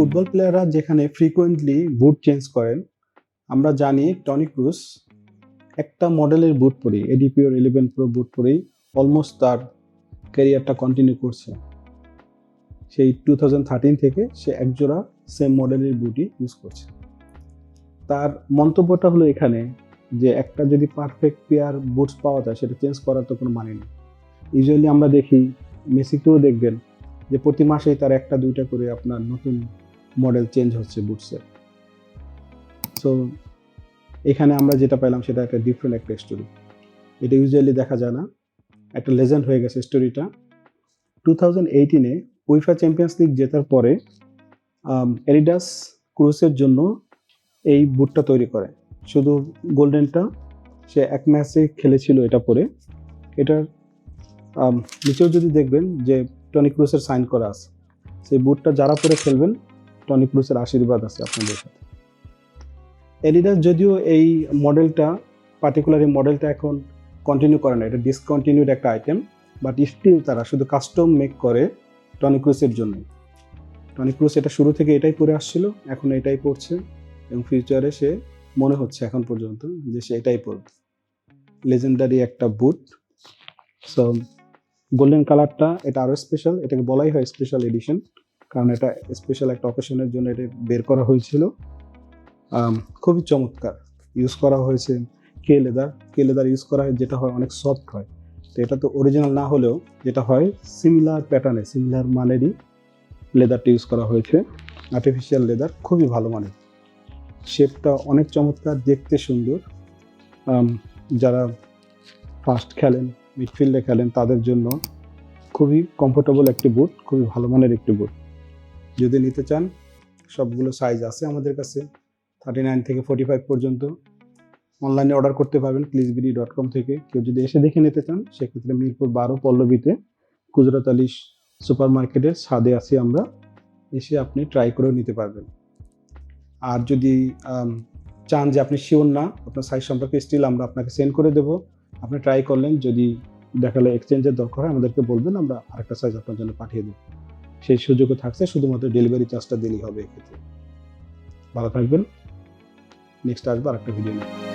Football প্লেয়াররা যেখানে frequently বুট change করেন, আমরা জানি টনি ক্রুজ একটা মডেলের বুট পরেই এডিপিওর ইলেভেন প্রো বুট পরেই অলমোস্ট তার ক্যারিয়ারটা কন্টিনিউ করছে। সেই টু থেকে সে একজোড়া সেম মডেলের বুটই ইউজ করছে। তার মন্তব্যটা হলো এখানে যে একটা যদি পারফেক্ট পেয়ার বুটস পাওয়া যায়, সেটা চেঞ্জ করার তো কোনো মানে নেই। ইউজুয়ালি আমরা দেখি মেসিকেও দেখবেন যে প্রতি মাসেই তার একটা, দুইটা করে আপনার নতুন মডেল চেঞ্জ হচ্ছে বুটসের সো এখানে আমরা যেটা পেলাম সেটা একটা ডিফারেন্ট একটা স্টোরি এটা ইউজুয়ালি দেখা যায় না। একটা লেজেন্ড হয়ে গেছে স্টোরিটা টু। থাউজেন্ড এইটিনে উইফা চ্যাম্পিয়ন্স লিগ জেতার পরে এরিডাস ক্রুসের জন্য এই বুটটা তৈরি করে। শুধু গোল্ডেনটা সে এক ম্যাচে খেলেছিল এটা পরে। এটার নিচেও যদি দেখবেন যে টনি ক্রুসের সাইন করা আছে। সেই বুটটা যারা পরে খেলবেন টনি ক্রুসের আশীর্বাদ আছে আপনাদের সাথে এডিডাস যদিও এই মডেলটা পার্টিকুলার এই মডেলটা এখন কন্টিনিউ করে না, এটা ডিসকন্টিনিউড একটা আইটেম বাট স্টিল তারা শুধু কাস্টম মেক করে টনি ক্রুসের জন্য টনি ক্রুস এটা শুরু থেকে এটাই পরে আসছিল, এখন এটাই পড়ছে এবং ফিউচারে সে মনে হচ্ছে এখন পর্যন্ত যে সে এটাই পরবে। লেজেন্ডারি একটা বুট সো গোল্ডেন কালারটা এটা আরও স্পেশাল এটাকে বলাই হয় স্পেশাল এডিশন কারণ এটা স্পেশাল একটা অকেশনের জন্য এটা বের করা হয়েছিল। খুবই চমৎকার। ইউজ করা হয়েছে কে লেদার কে লেদার ইউজ করা হয় যেটা হয় অনেক সফট হয়। তো এটা তো অরিজিনাল না হলেও যেটা হয় সিমিলার প্যাটার্নে সিমিলার মানেরই লেদারটা ইউজ করা হয়েছে। আর্টিফিশিয়াল লেদার খুবই ভালো মানের। শেপটা অনেক চমৎকার, দেখতে সুন্দর। যারা ফাস্ট খেলেন মিডফিল্ডে খেলেন, তাদের জন্য খুবই কমফোর্টেবল একটি বুট খুবই ভালো মানের একটি বুট যদি নিতে চান, সবগুলো সাইজ আছে আমাদের কাছে। থার্টি নাইন থেকে ফোর্টি ফাইভ পর্যন্ত অনলাইনে অর্ডার করতে পারবেন প্লিজবিডি ডট কম থেকে। কেউ যদি এসে দেখে নিতে চান, সেক্ষেত্রে মিরপুর বারো পল্লবীতে গুজরাত আলী সুপার মার্কেটের ছাদে আছি আমরা। এসে আপনি ট্রাই করেও নিতে পারবেন। আর যদি চান যে আপনি শিওর না, আপনার সাইজ সম্পর্কে স্টিল আমরা আপনাকে সেন্ড করে দেবো। আপনি ট্রাই করলেন, যদি দেখালে এক্সচেঞ্জের দরকার হয়, আমাদেরকে বলবেন, আমরা আরেকটা সাইজ আপনার জন্য পাঠিয়ে দেবো। সেই সুযোগও থাকছে, শুধুমাত্র ডেলিভারি চার্জটা দিলেই হবে এক্ষেত্রে। ভালো থাকবেন। নেক্সট আসব আর একটা ভিডিও নিয়ে।